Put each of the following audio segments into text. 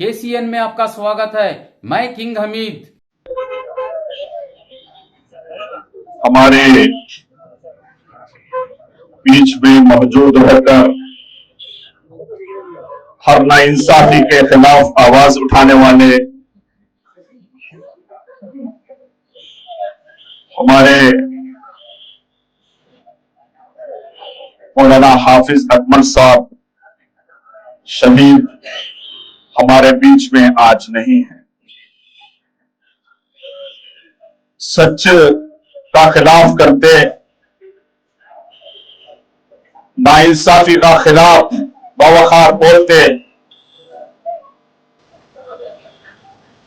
KCN में आपका स्वागत है। मैं किंग हमीद। हमारे बीच में मौजूद रहकर हर नाइंसाफी के खिलाफ आवाज़ उठाने वाले हमारे मौलाना हाफिज अकमल साहब, शहीद हमारे बीच में आज नहीं है। सच का खिलाफ करते, नाइंसाफी का खिलाफ बवखार बोलते,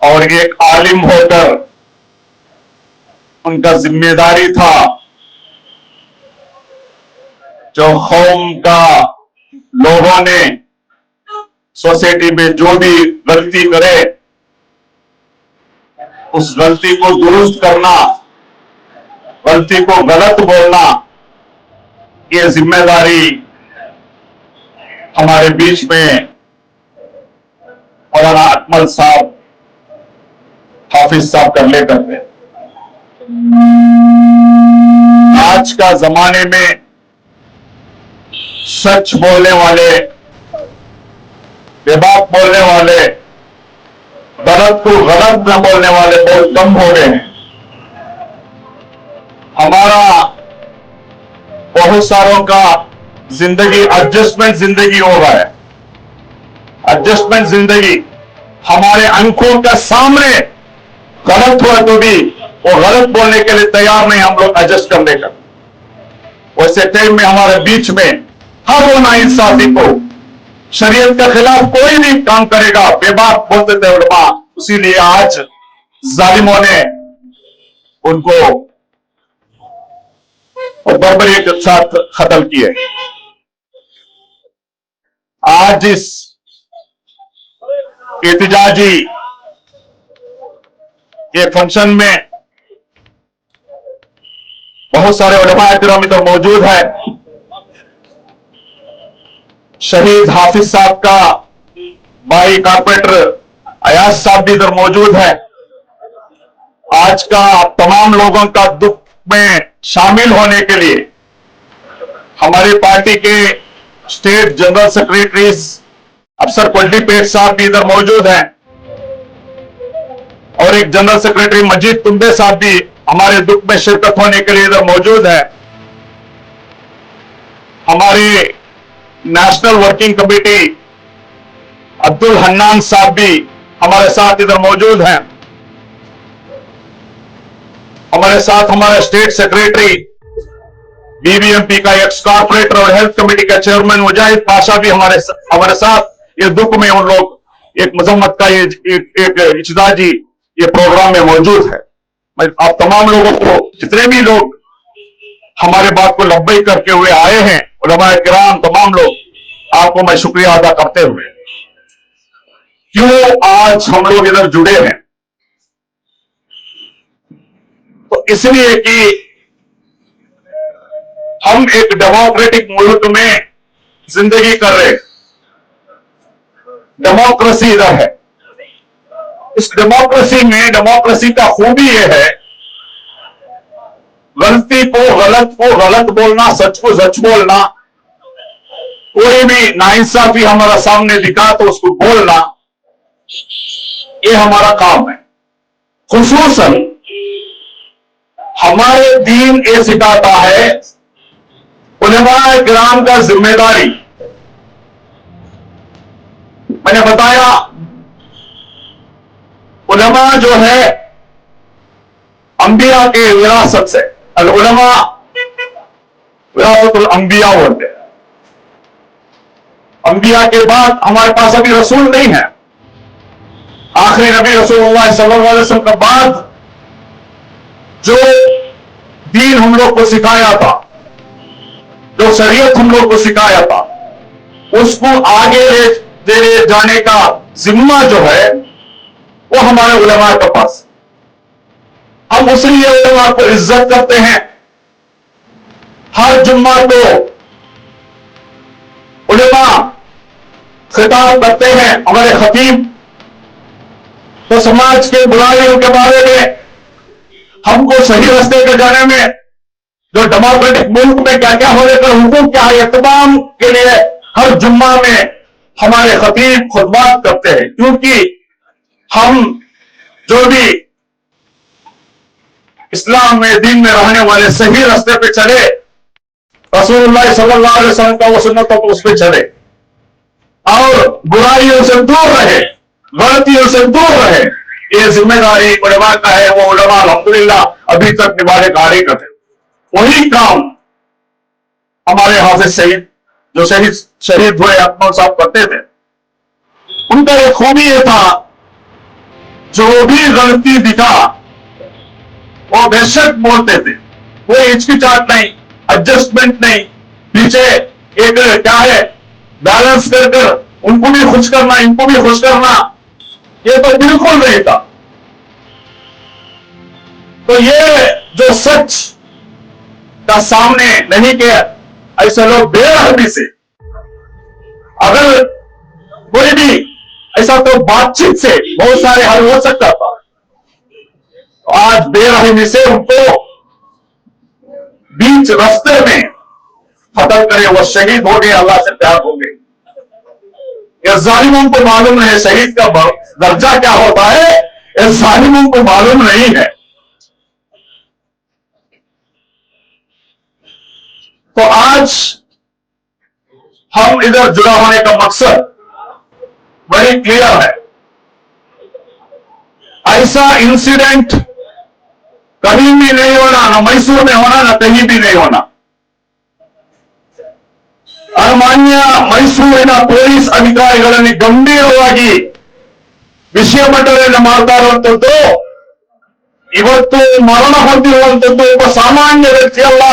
और एक आलिम होकर उनका ज़िम्मेदारी था जो कौम का लोगों ने सोसाइटी में जो भी गलती करे, उस गलती को दुरुस्त करना, गलती को गलत बोलना, ये ज़िम्मेदारी हमारे बीच में मौलाना अकमल साहब, हाफिज साहब कर ले करते आज का जमाने में सच बोलने वाले बेबाक बोलने वाले गलत को गलत न बोलने वाले बहुत कम हो गए हैं। हमारा बहुत सारों का ज़िंदगी एडजस्टमेंट ज़िंदगी हो रहा है। एडजस्टमेंट ज़िंदगी हमारे अंकों के सामने गलत हुआ तो भी वो गलत बोलने के लिए तैयार नहीं हम लोग एडजस्ट करने का। वैसे टाइम में हमारे बीच में हर वो नाइंसाफी को शरीयत के खिलाफ कोई भी काम करेगा, बेबाक बोलते थे उलमा। इसीलिए आज जालिमों ने उनको बर्बरी के साथ खत्म किए। आज इस एहतजाजी ये फ़ंक्शन में बहुत सारे उलमा इकराम इधर मौजूद है। शहीद हाफिज साहब का भाई कारपोरेटर अयाज साहब भी इधर मौजूद है। आज का तमाम लोगों का दुख में शामिल होने के लिए हमारी पार्टी के स्टेट जनरल सेक्रेटरीज अफसर पल्टीपेट साहब भी इधर मौजूद हैं। और एक जनरल सेक्रेटरी मजीद तुम्बे साहब भी हमारे दुख में शिरकत होने के लिए इधर मौजूद है। हमारे national working committee Abdul Hannan साहब भी हमारे साथ इधर मौजूद हैं। हमारे साथ हमारे स्टेट सेक्रेटरी बीबीएमपी का एक्स कॉर्पोरेटर और हेल्थ कमेटी का चेयरमैन मुजाहिद पाशा भी हमारे हमारे साथ। ये दुख में उन लोग एक मजम्मत का ये एक, एक ये प्रोग्राम में मौजूद है। मैं आप तमाम लोगों को जितने भी लोग हमारे बात को लब्बई करके हुए आए हैं किराम तमाम लोग आपको मैं शुक्रिया अदा करते हुए क्यों आज हम लोग इधर जुड़े हैं तो इसलिए कि हम एक डेमोक्रेटिक मुल्क में ज़िंदगी कर रहे डेमोक्रेसी इधर है इस डेमोक्रेसी में डेमोक्रेसी का खूबी यह है गलती को गलत को गलत बोलना, सच को सच बोलना। कोई भी नाइंसाफी हमारा सामने दिखा तो उसको बोलना, ये हमारा काम है। खुसूसन हमारे दीन ये सिखाता है ग्राम का ज़िम्मेदारी। मैंने बताया, उलमा जो है, अंबिया के विरासत से। अल उलमा विरासतुल अंबिया बोलते हैं। अंबिया के बाद हमारे पास अभी रसूल नहीं है। आखिरी नबी वसल्लम के बाद जो दीन हम लोग को सिखाया था, जो शरीयत हम लोग को सिखाया था, उसको आगे जाने का जिम्मा जो है, वो हमारे उलमा के पास हम उसलिए उलमा को इज़्ज़त करते हैं। हर जुम्मा को उलमा खिताब करते हैं हमारे खतीब तो समाज के बुराइयों के बारे में, हमको सही रास्ते पे जाने में, जो डेमोक्रेटिक मुल्क में क्या क्या हो रहे हुकूक क्या है तमाम के लिए हर जुम्मा में हमारे खतीब खुतबात करते हैं। क्योंकि हम जो भी इस्लाम में, दीन में रहने वाले सही रास्ते पे चले। रसूलुल्लाह का वो को उस पे चले। और बुराइयों से दूर रहे, गलतियों से दूर रहे। ये ज़िम्मेदारी उलमा का है, वो उलमा, अल्हम्दुलिल्लाह, अभी तक निभाने कार्य करते वही काम हमारे हाफिज शहीद जो शहीद शहीद हुए अकमल साहब करते थे। उनका एक खूबी ये था, जो भी गलती दिखा वो बेशक बोलते थे। कोई हिचकिचाहट नहीं एडजस्टमेंट नहीं। पीछे एक क्या है बैलेंस कर कर उनको भी खुश करना, इनको भी खुश करना, ये तो बिल्कुल नहीं था। तो ये जो सच का सामने नहीं किया, ऐसे लोग बेरहमी से। अगर कोई भी ऐसा तो बातचीत से बहुत सारे हल हो सकता था। आज बेरहमी से उनको बीच रास्ते में खत्म करे वो शहीद हो गए, अल्लाह से प्यार हो गए। ये जालिमों को मालूम नहीं शहीद का दर्जा क्या होता है, ये जालिमों को मालूम नहीं है। तो आज हम इधर जुड़ा होने का मकसद बड़ी क्लियर है। ऐसा इंसिडेंट कहीं भी नहीं होना ना मैसूर में होना ना कहीं भी नहीं होना ಅರಮಾನ್ಯ ಮೈಸೂರಿನ ಪೊಲೀಸ್ ಅಧಿಕಾರಿಗಳಲ್ಲಿ ಗಂಭೀರವಾಗಿ ವಿಷಯ ಮಂಡನೆಯನ್ನು ಮಾಡ್ತಾ ಇರುವಂತದ್ದು ಇವತ್ತು ಮರಣ ಹೊಂದಿರುವಂತದ್ದು ಒಬ್ಬ ಸಾಮಾನ್ಯ ವ್ಯಕ್ತಿಯಲ್ಲ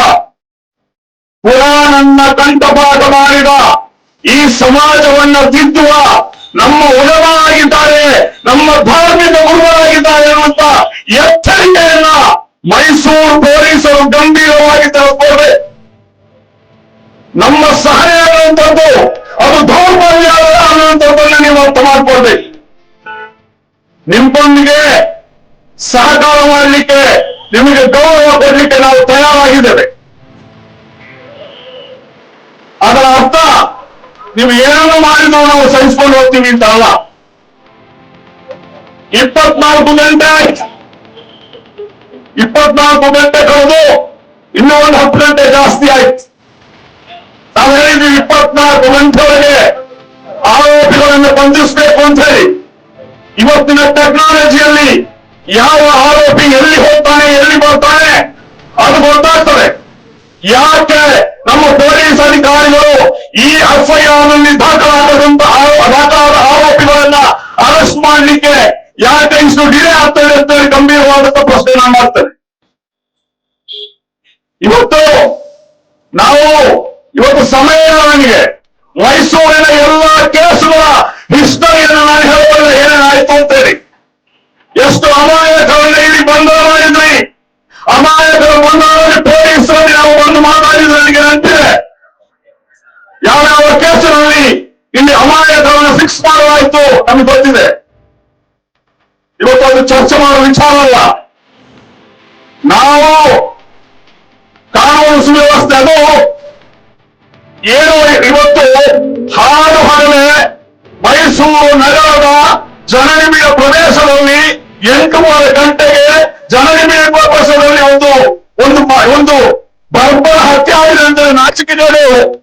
ಪುರಾಣನ್ನ ಕಂಠಪಾಠ ಮಾಡಿದ ಈ ಸಮಾಜವನ್ನ ತಿದ್ದುವ ನಮ್ಮ ಉಗಮರಾಗಿದ್ದಾರೆ ನಮ್ಮ ಧಾರ್ಮಿಕ ಗುರುಗಳಾಗಿದ್ದಾರೆ ಅನ್ನುವಂತ ಎಚ್ಚರಿಕೆಯನ್ನ ಮೈಸೂರು ಪೊಲೀಸರು ಗಂಭೀರವಾಗಿ ತೆಗೆದುಕೊಳ್ಳಬೇಕು ನಮ್ಮ ಸಹಾಯ ಅನ್ನುವಂಥದ್ದು ಅದು ದೌರ್ಬಲ್ಯ ಅನ್ನುವಂಥದ್ದನ್ನ ನೀವು ಅರ್ಥ ಮಾಡ್ಕೊಳ್ಬೇಕು. ನಿಮ್ಮೊಂದಿಗೆ ಸಹಕಾರ ಮಾಡಲಿಕ್ಕೆ, ನಿಮಗೆ ಗೌರವ ಕೊಡಲಿಕ್ಕೆ ನಾವು ತಯಾರಾಗಿದ್ದೇವೆ. ಅದರ ಅರ್ಥ ನೀವು ಏನನ್ನು ಮಾಡಿದ್ರು ನಾವು ಸಹಿಸ್ಕೊಂಡು ಹೋಗ್ತೀವಿ ಅಂತ ಅಲ್ಲ ಇಪ್ಪತ್ನಾಲ್ಕು ಗಂಟೆ ಇಪ್ಪತ್ನಾಲ್ಕು ಗಂಟೆ ಕಳೆದು ಇನ್ನೂ ಒಂದು ಹತ್ತು ಗಂಟೆ ಜಾಸ್ತಿ ಆಯ್ತು. ನಾವು ಹೇಳಿದ್ವಿ ಇಪ್ಪತ್ನಾಲ್ಕು ಗಂಟೆವರೆಗೆ ಆರೋಪಿಗಳನ್ನು ಬಂಧಿಸಬೇಕು ಅಂತ ಹೇಳಿ, ಇವತ್ತಿನ ಟೆಕ್ನಾಲಜಿಯಲ್ಲಿ ಯಾವ ಆರೋಪಿ ಎಲ್ಲಿ ಹೋಗ್ತಾನೆ, ಎಲ್ಲಿ ಬರ್ತಾನೆ, ಅದು ಗೊತ್ತಾಗ್ತದೆ. ಯಾಕೆ ನಮ್ಮ ಪೊಲೀಸ್ ಅಧಿಕಾರಿಗಳು ಈ ಎಫ್ಐಆರ್ನಲ್ಲಿ ಆ ದಾಖಲಾದ ಆರೋಪಿಗಳನ್ನ ಅರೆಸ್ಟ್ ಮಾಡಲಿಕ್ಕೆ ಯಾಕೆ ಇಷ್ಟು ಡಿಲೇ ಆಗ್ತದೆ ಅಂತ ಹೇಳಿ ಗಂಭೀರವಾದಂತ ಪ್ರಶ್ನೆ ನಾನು ಮಾಡ್ತೇನೆ. ಇವತ್ತು ನಾವು ಇವತ್ತು ಸಮಯ ನನಗೆ. ಮೈಸೂರಿನ ಎಲ್ಲ ಕೇಸುಗಳ ಹಿಸ್ಟರಿಯನ್ನು ನಾನು ಹೇಳಬಲ್ಲ ಏನೇನಾಯ್ತು ಅಂತೇಳಿ. ಎಷ್ಟು ಅಮಾಯಕರನ್ನ ಇಲ್ಲಿ ಬಂಧನ ಮಾಡಿದ್ರಿ. ಅಮಾಯಕರ ಬಂಧನದಲ್ಲಿ ಪೊಲೀಸರಲ್ಲಿ ನಾವು ಬಂದು ಮಾತಾಡಿದ್ರೆ ನನಗೆ ನೆನಪಿದೆ ಯಾವ್ಯಾವ ಕೇಸಿನಲ್ಲಿ ಇಲ್ಲಿ ಅಮಾಯಕರನ್ನು ಫಿಕ್ಸ್ ಮಾಡಲಾಯಿತು ನಮಗೆ ಗೊತ್ತಿದೆ. ಇವತ್ತು ಅದು ಚರ್ಚೆ ಮಾಡೋ ವಿಚಾರ ಅಲ್ಲ. ನಾವು ಕಾನೂನು ಸುವ್ಯವಸ್ಥೆ ಅದು ಏನು ಇವತ್ತು ಹಾಡು ಹರಳೆ ಮೈಸೂರು ನಗರದ ಜನನಿಬಿಡ ಪ್ರದೇಶದಲ್ಲಿ ಎಂಟೂವರೆ ಗಂಟೆಗೆ ಜನನಿಬಿಡ ಪ್ರದೇಶದಲ್ಲಿ ಒಂದು ಒಂದು ಒಂದು ಬರ್ಬರ ಹತ್ಯೆ ಆಗಿದೆ ಅಂತ ನಾಚಿಕೆಗಳು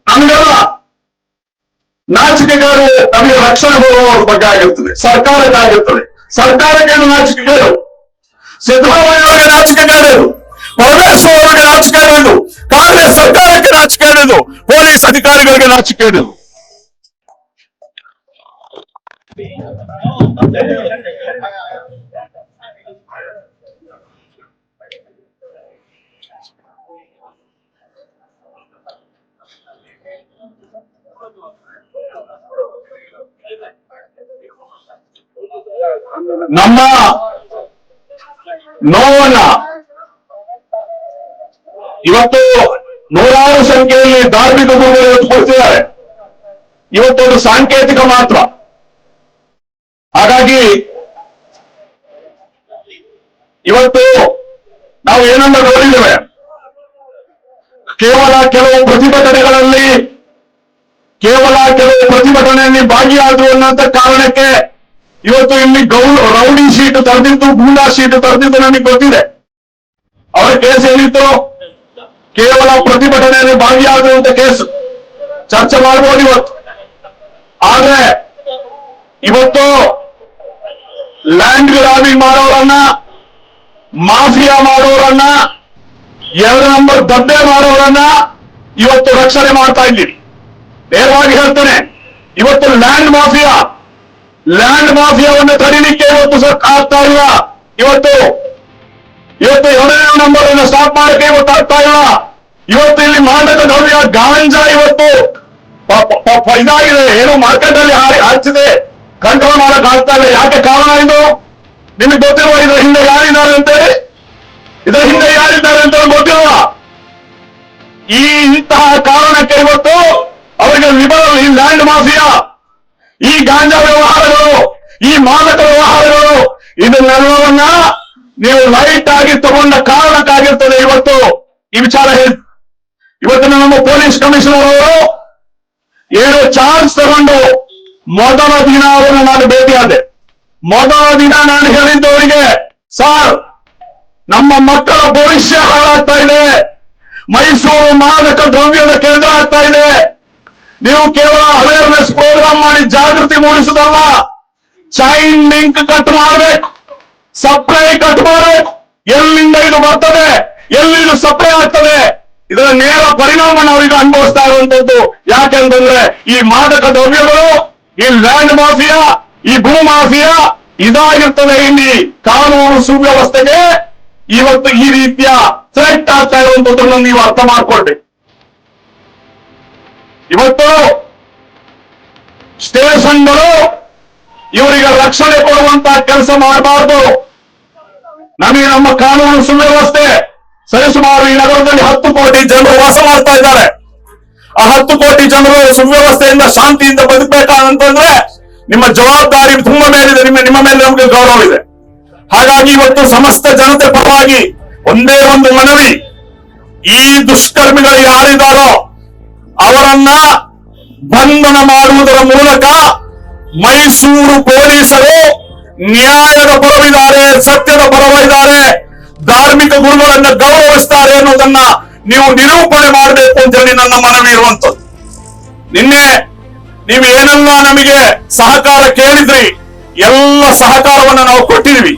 ನಮಗೆಲ್ಲ ನಾಚಿಕೆಗೇಡು ನಮಗೆ ರಕ್ಷಣೆ ಬರುವವರ ಬಗ್ಗೆ ಆಗಿರ್ತದೆ ಸರ್ಕಾರಕ್ಕಾಗಿರ್ತದೆ ಸರ್ಕಾರಕ್ಕೆ ಏನು ನಾಚಿಕೆಗೇಡು ಸಿದ್ದರಾಮಯ್ಯ ಅವರಿಗೆ ನಾಚಿಕೆಗೇಡು ಪರಮೇಶ್ವರ್ ಅವರಿಗೆ ನಾಚಿಕೆಗೇಡು ಕಾಂಗ್ರೆಸ್ ಸರ್ಕಾರಕ್ಕೆ ನಾಚಿಕೆಗೇಡು ಪೊಲೀಸ್ ಅಧಿಕಾರಿಗಳಿಗೆ ನಾಚಿಕೆಗೇಡು ನಮ್ಮ ನೋವನ್ನ ಇವತ್ತು ನೂರಾರು ಸಂಖ್ಯೆಯಲ್ಲಿ ಧಾರ್ಮಿಕ ಗುರುಗಳು ಇವತ್ತು ಇವತ್ತೊಂದು ಸಾಂಕೇತಿಕ ಮಾತ್ರ. ಹಾಗಾಗಿ ಇವತ್ತು ನಾವು ಏನನ್ನ ನೋಡಿದ್ದೇವೆ? ಕೇವಲ ಕೆಲವು ಪ್ರತಿಭಟನೆಗಳಲ್ಲಿ, ಕೇವಲ ಕೆಲವು ಪ್ರತಿಭಟನೆಯಲ್ಲಿ ಭಾಗಿಯಾದ್ರು ಅನ್ನುವಂತ ಕಾರಣಕ್ಕೆ ಇವತ್ತು ಇಲ್ಲಿ ಗೌ ರೌಡಿ ಶೀಟ್ ತರದಿತ್ತು ಗೂಂಡಾ ಶೀಟ್ ತರದಿತ್ತು ನನಗೆ ಗೊತ್ತಿದೆ. ಅವರ ಕೇಸ್ ಏನಿತ್ತು? ಕೇವಲ ಪ್ರತಿಭಟನೆಯಲ್ಲಿ ಭಾಗಿಯಾಗುವಂತ ಕೇಸ್ ಚರ್ಚೆ ಮಾಡಬಹುದು ಇವತ್ತು. ಆದ್ರೆ ಇವತ್ತು ಲ್ಯಾಂಡ್ ಗ್ರಾಬಿಂಗ್ ಮಾಡೋರನ್ನ, ಮಾಫಿಯಾ ಮಾಡೋರನ್ನ, ಎರಡು ನಂಬರ್ ದಬ್ಬೆ ಮಾಡೋರನ್ನ ಇವತ್ತು ರಕ್ಷಣೆ ಮಾಡ್ತಾ ಇದ್ದೀವಿ. ನೇರವಾಗಿ ಹೇಳ್ತೇನೆ, ಇವತ್ತು ಲ್ಯಾಂಡ್ ಮಾಫಿಯಾ ಲ್ಯಾಂಡ್ ಮಾಫಿಯಾವನ್ನು ತಡಿಲಿಕ್ಕೆ ಇವತ್ತು ಆಗ್ತಾ ಇಲ್ಲ. ಇವತ್ತು ಇವತ್ತು ಎರಡನೇ ನಂಬರ್ ಅನ್ನು ಸ್ಟಾಪ್ ಮಾಡಕ್ಕೆ ಇವತ್ತು ಆಗ್ತಾ ಇಲ್ಲ. ಇವತ್ತು ಇಲ್ಲಿ ಮಾದಕ ದ್ರವ್ಯ ಗಾಂಜಾ ಇವತ್ತು ಇದಾಗಿದೆ. ಏನೋ ಮಾರ್ಕೆಟ್ ಅಲ್ಲಿ ಹಚ್ಚಿದೆ ಕಂಟ್ರೋಲ್ ಮಾಡಕ್ ಆಗ್ತಾ ಇಲ್ಲ. ಯಾಕೆ ಕಾರಣ ಇದು? ನಿಮಗೆ ಗೊತ್ತಿರುವ ಇದ್ರ ಹಿಂದೆ ಯಾರಿದ್ದಾರೆ ಅಂತೇಳಿ? ಇದರ ಹಿಂದೆ ಯಾರಿದ್ದಾರೆ ಅಂತ ಗೊತ್ತಿಲ್ಲ. ಈ ಇಂತಹ ಕಾರಣಕ್ಕೆ ಇವತ್ತು ಅವರಿಗೆ ವಿಭಾಗ ಈ ಲ್ಯಾಂಡ್ ಮಾಫಿಯಾ ಈ ಗಾಂಜಾ ವ್ಯವಹಾರಗಳು, ಈ ಮಾದಕ ವ್ಯವಹಾರಗಳು ಇದನ್ನೆಲ್ಲವನ್ನ ನೀವು ಲೈಟ್ ಆಗಿ ತಗೊಂಡ ಕಾರಣಕ್ಕಾಗಿರ್ತದೆ ಇವತ್ತು. ಈ ವಿಚಾರ ಹೇಳಿ. ಇವತ್ತಿನ ನಮ್ಮ ಪೊಲೀಸ್ ಕಮಿಷನರ್ ಅವರು ಏನು ಚಾರ್ಜ್ ತಗೊಂಡು ಮೊದಲ ದಿನ ಅವರನ್ನು ನಾನು ಭೇಟಿಯಾದೆ ಮೊದಲ ದಿನ ನಾನು ಹೇಳಿದ್ದು ಅವರಿಗೆ, ಸರ್, ನಮ್ಮ ಮಕ್ಕಳ ಭವಿಷ್ಯ ಹಾಳಾಗ್ತಾ ಇದೆ. ಮೈಸೂರು ಮಾದಕ ದ್ರವ್ಯದ ಕೇಂದ್ರ ಆಗ್ತಾ ಇದೆ. ನೀವು ಕೇವಲ ಅವೇರ್ನೆಸ್ ಪ್ರೋಗ್ರಾಮ್ ಮಾಡಿ ಜಾಗೃತಿ ಮೂಡಿಸುದಲ್ಲ. ಚೈನ್ ಲಿಂಕ್ ಕಟ್ ಮಾಡಬೇಕು. ಸಪ್ಲೈ ಕಟ್ ಮಾಡಬೇಕು. ಎಲ್ಲಿಂದ ಇದು ಬರ್ತದೆ? ಎಲ್ಲಿ ಇದು ಸಪ್ಲೈ ಆಗ್ತದೆ? ಇದರ ನೇರ ಪರಿಣಾಮ ನಾವೀಗ ಅನುಭವಿಸ್ತಾ ಇರುವಂತದ್ದು ಯಾಕೆಂತಂದ್ರೆ ಈ ಮಾದಕ ದ್ರವ್ಯಗಳು, ಈ ಲ್ಯಾಂಡ್ ಮಾಫಿಯಾ ಈ ಭೂ ಮಾಫಿಯಾ ಇದಾಗಿರ್ತದೆ ಇಲ್ಲಿ. ಕಾನೂನು ಸುವ್ಯವಸ್ಥೆಗೆ ಇವತ್ತು ಈ ರೀತಿಯ ಥ್ರೆಟ್ ಆಗ್ತಾ ಇರುವಂತದ್ದನ್ನು ನೀವು ಅರ್ಥ ಮಾಡ್ಕೊಳ್ಬೇಕು. ಇವತ್ತು ಸ್ಟೇಷನ್ಗಳು ಇವರಿಗೆ ರಕ್ಷಣೆ ಕೊಡುವಂತ ಕೆಲಸ ಮಾಡಬಾರದು. ನಮಗೆ ನಮ್ಮ ಕಾನೂನು ಸುವ್ಯವಸ್ಥೆ ಸರಿಸುಮಾರು ಈ ನಗರದಲ್ಲಿ ಹತ್ತು ಕೋಟಿ ಜನರು ವಾಸ ಮಾಡ್ತಾ ಇದ್ದಾರೆ. ಆ ಹತ್ತು ಕೋಟಿ ಜನರು ಸುವ್ಯವಸ್ಥೆಯಿಂದ ಶಾಂತಿಯಿಂದ ಬದುಕಬೇಕಾದಂತಂದ್ರೆ ನಿಮ್ಮ ಜವಾಬ್ದಾರಿ ತುಂಬಾ ಮೇಲಿದೆ. ನಿಮ್ಮ ನಿಮ್ಮ ಮೇಲೆ ನಮಗೆ ಗೌರವ ಇದೆ ಹಾಗಾಗಿ ಇವತ್ತು ಸಮಸ್ತ ಜನತೆ ಪರವಾಗಿ ಒಂದೇ ಒಂದು ಮನವಿ, ಈ ದುಷ್ಕರ್ಮಿಗಳು ಯಾರಿದ್ದಾರೋ ಅವರನ್ನ ಬಂಧನ ಮಾಡುವುದರ ಮೂಲಕ ಮೈಸೂರು ಪೊಲೀಸರು ನ್ಯಾಯದ ಪರವಿದ್ದಾರೆ ಸತ್ಯದ ಪರವಿದ್ದಾರೆ ಧಾರ್ಮಿಕ ಗುರುಗಳನ್ನು ಗೌರವಿಸ್ತಾರೆ ಅನ್ನೋದನ್ನ ನೀವು ನಿರೂಪಣೆ ಮಾಡಬೇಕು ಅಂತ ಹೇಳಿ ನನ್ನ ಮನವಿ ಇರುವಂತದ್ದು ನಿನ್ನೆ ನೀವು ಏನೆಲ್ಲ ನಮಗೆ ಸಹಕಾರ ಕೇಳಿದ್ರಿ, ಎಲ್ಲ ಸಹಕಾರವನ್ನು ನಾವು ಕೊಟ್ಟಿದ್ವಿ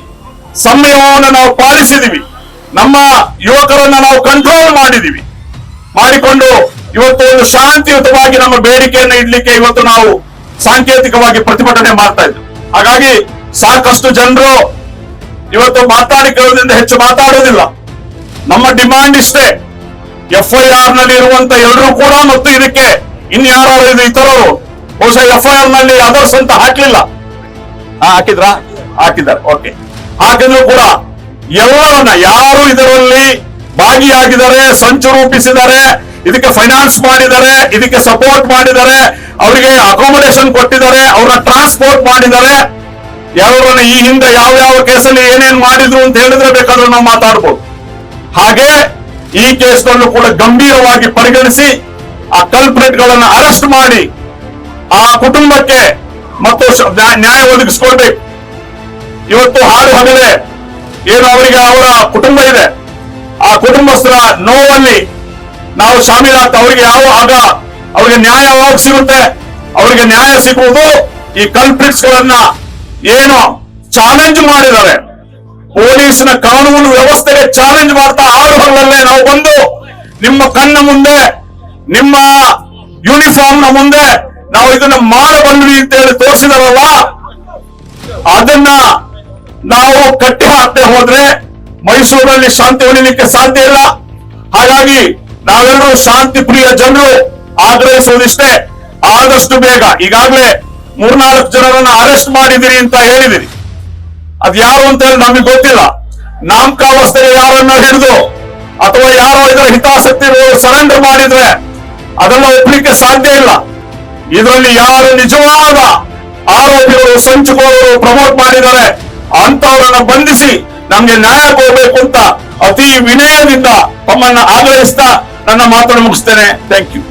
ಸಂಯಮವನ್ನು ನಾವು ಪಾಲಿಸಿದೀವಿ ನಮ್ಮ ಯುವಕರನ್ನ ನಾವು ಕಂಟ್ರೋಲ್ ಮಾಡಿದೀವಿ ಮಾಡಿಕೊಂಡು ಇವತ್ತು ಒಂದು ಶಾಂತಿಯುತವಾಗಿ ನಮ್ಮ ಬೇಡಿಕೆಯನ್ನು ಇಡ್ಲಿಕ್ಕೆ ಇವತ್ತು ನಾವು ಸಾಂಕೇತಿಕವಾಗಿ ಪ್ರತಿಭಟನೆ ಮಾಡ್ತಾ ಇದ್ವಿ. ಹಾಗಾಗಿ ಸಾಕಷ್ಟು ಜನರು ಇವತ್ತು ಮಾತಾಡಿ ಕೇಳೋದ್ರಿಂದ ಹೆಚ್ಚು ಮಾತಾಡೋದಿಲ್ಲ. ನಮ್ಮ ಡಿಮಾಂಡ್ ಇಷ್ಟೇ. ಎಫ್ ಐ ಆರ್ನಲ್ಲಿ ಇರುವಂತ ಎಲ್ಲರೂ ಕೂಡ ಮತ್ತು ಇದಕ್ಕೆ ಇನ್ಯಾರು ಇತರರು, ಬಹುಶಃ ಎಫ್ ಐ ಆರ್ನಲ್ಲಿ ಅದರ್ಸ್ ಅಂತ ಹಾಕ್ಲಿಲ್ಲ. ಹಾಕಿದ್ರಾ? ಹಾಕಿದ್ದಾರೆ ಓಕೆ ಹಾಕಿದ್ರು ಕೂಡ ಎಲ್ಲರನ್ನ ಯಾರು ಇದರಲ್ಲಿ ಭಾಗಿಯಾಗಿದ್ದಾರೆ, ಸಂಚು ರೂಪಿಸಿದ್ದಾರೆ ಇದಕ್ಕೆ ಫೈನಾನ್ಸ್ ಮಾಡಿದ್ದಾರೆ, ಇದಕ್ಕೆ ಸಪೋರ್ಟ್ ಮಾಡಿದ್ದಾರೆ, ಅವರಿಗೆ ಅಕಾಮಡೇಶನ್ ಕೊಟ್ಟಿದ್ದಾರೆ, ಅವ್ರನ್ನ ಟ್ರಾನ್ಸ್ಪೋರ್ಟ್ ಮಾಡಿದ್ದಾರೆ. ಯಾವ್ರನ್ನ ಈ ಹಿಂದೆ ಯಾವ ಯಾವ ಕೇಸಲ್ಲಿ ಏನೇನ್ ಮಾಡಿದ್ರು ಅಂತ ಹೇಳಿದ್ರೆ ಬೇಕಾದ್ರೆ ನಾವು ಮಾತಾಡ್ಬೋದು. ಹಾಗೆ ಈ ಕೇಸ್ನಲ್ಲೂ ಕೂಡ ಗಂಭೀರವಾಗಿ ಪರಿಗಣಿಸಿ ಆ ಕಲ್ಪ್ರೇಟ್ ಗಳನ್ನ ಅರೆಸ್ಟ್ ಮಾಡಿ ಆ ಕುಟುಂಬಕ್ಕೆ ಮತ್ತು ನ್ಯಾಯ ಒದಗಿಸ್ಕೊಳ್ಬೇಕು. ಇವತ್ತು ಹಾಡು ಹಗಲೆ ಏನು ಅವರಿಗೆ ಅವರ ಕುಟುಂಬ ಇದೆ. ಆ ಕುಟುಂಬಸ್ಥರ ನೋವಲ್ಲಿ ನಾವು ಶಾಮೀಲಾಗ್ತಾ ಅವರಿಗೆ ಯಾವ ಆಗ ಅವರಿಗೆ ನ್ಯಾಯ ಯಾವಾಗ ಸಿಗುತ್ತೆ, ಅವರಿಗೆ ನ್ಯಾಯ ಸಿಗುವುದು ಈ ಕಲ್ಪ್ರಿಟ್ಸ್ ಗಳನ್ನ ಏನು ಚಾಲೆಂಜ್ ಮಾಡಿದ್ದಾರೆ. ಪೊಲೀಸ್ನ ಕಾನೂನು ವ್ಯವಸ್ಥೆಗೆ ಚಾಲೆಂಜ್ ಮಾಡ್ತಾ ಹಗಲಲ್ಲೇ ನಾವು ಬಂದು ನಿಮ್ಮ ಕಣ್ಣ ಮುಂದೆ, ನಿಮ್ಮ ಯೂನಿಫಾರ್ಮ್ನ ಮುಂದೆ ನಾವು ಇದನ್ನ ಮಾಡಬಂದ್ವಿ ಅಂತ ಹೇಳಿ ತೋರಿಸಿದಾರಲ್ಲ, ಅದನ್ನ ನಾವು ಕಟ್ಟಿ ಹಾಕದೆ ಹೋದ್ರೆ ಮೈಸೂರಿನಲ್ಲಿ ಶಾಂತಿ ಉಳಿಲಿಕ್ಕೆ ಸಾಧ್ಯ ಇಲ್ಲ. ಹಾಗಾಗಿ ನಾವೆಲ್ಲರೂ ಶಾಂತಿ ಪ್ರಿಯ ಜನರು, ಆಗ್ರಹಿಸುವುದಿಷ್ಟೇ. ಆದಷ್ಟು ಬೇಗ, ಈಗಾಗಲೇ ಮೂರ್ನಾಲ್ಕು ಜನರನ್ನ ಅರೆಸ್ಟ್ ಮಾಡಿದಿರಿ ಅಂತ ಹೇಳಿದಿರಿ ಅದ್ ಯಾರು ಅಂತ ಹೇಳಿ ನಮಗೆ ಗೊತ್ತಿಲ್ಲ. ನಾಮಕಾವಸ್ಥೆಗೆ ಯಾರನ್ನ ಹಿಡಿದು, ಅಥವಾ ಯಾರೋ ಇದರ ಹಿತಾಸಕ್ತಿ ಸರೆಂಡರ್ ಮಾಡಿದ್ರೆ, ಅದೆಲ್ಲ ಒಪ್ಪಲಿಕ್ಕೆ ಸಾಧ್ಯ ಇಲ್ಲ. ಇದರಲ್ಲಿ ಯಾರು ನಿಜವಾದ ಆರೋಪಿಗಳು ಸಂಚುಕೋರರು ಪ್ರಮೋಟ್ ಮಾಡಿದ್ದಾರೆ ಅಂತವರನ್ನ ಬಂಧಿಸಿ ನಮ್ಗೆ ನ್ಯಾಯ ಕೊಡಬೇಕು ಅಂತ ಅತಿ ವಿನಯದಿಂದ ತಮ್ಮನ್ನ ಆಗ್ರಹಿಸ್ತಾ ನನ್ನ ಮಾತನ್ನು ಮುಗಿಸ್ತೇನೆ. Thank you